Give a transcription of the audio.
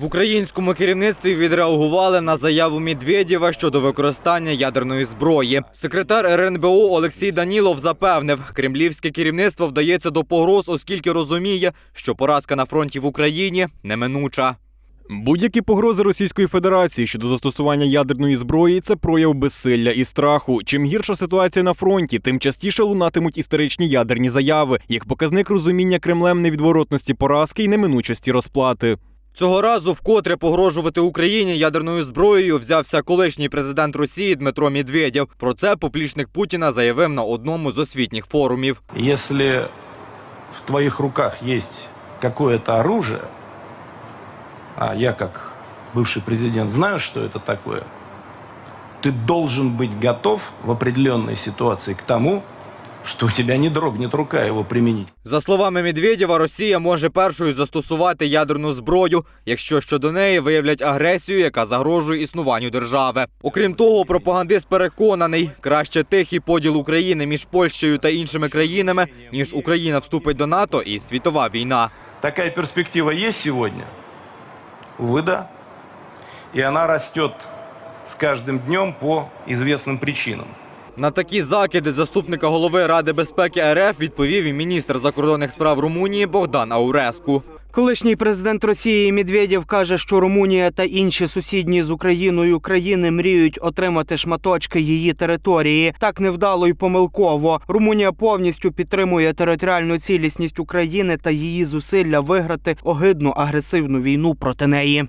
В українському керівництві відреагували на заяву Медведєва щодо використання ядерної зброї. Секретар РНБО Олексій Данілов запевнив, кремлівське керівництво вдається до погроз, оскільки розуміє, що поразка на фронті в Україні неминуча. Будь-які погрози Російської Федерації щодо застосування ядерної зброї це прояв безсилля і страху. Чим гірша ситуація на фронті, тим частіше лунатимуть істеричні ядерні заяви, як показник розуміння Кремлем невідворотності поразки і неминучості розплати. Цього разу вкотре погрожувати Україні ядерною зброєю взявся колишній президент Росії Дмитро Медведєв. Про це поплічник Путіна заявив на одному з освітніх форумів. Если в твоих руках есть какое-то оружие, а я как бывший президент знаю, что это такое, ты должен быть готов в определенной ситуации к тому, что у тебя не дрогнет рука его применить. За словами Медведєва, Росія може першою застосувати ядерну зброю, якщо щодо неї виявлять агресію, яка загрожує існуванню держави. Окрім того, пропагандист переконаний, краще тихий поділ України між Польщею та іншими країнами, ніж Україна вступить до НАТО і світова війна. Такая перспектива есть сегодня? Увы, да. И она растет с каждым днем по известным причинам. На такі закиди заступника голови Ради безпеки РФ відповів і міністр закордонних справ Румунії Богдан Ауреску. Колишній президент Росії Медведєв каже, що Румунія та інші сусідні з Україною країни мріють отримати шматочки її території. Так невдало й помилково. Румунія повністю підтримує територіальну цілісність України та її зусилля виграти огидну агресивну війну проти неї.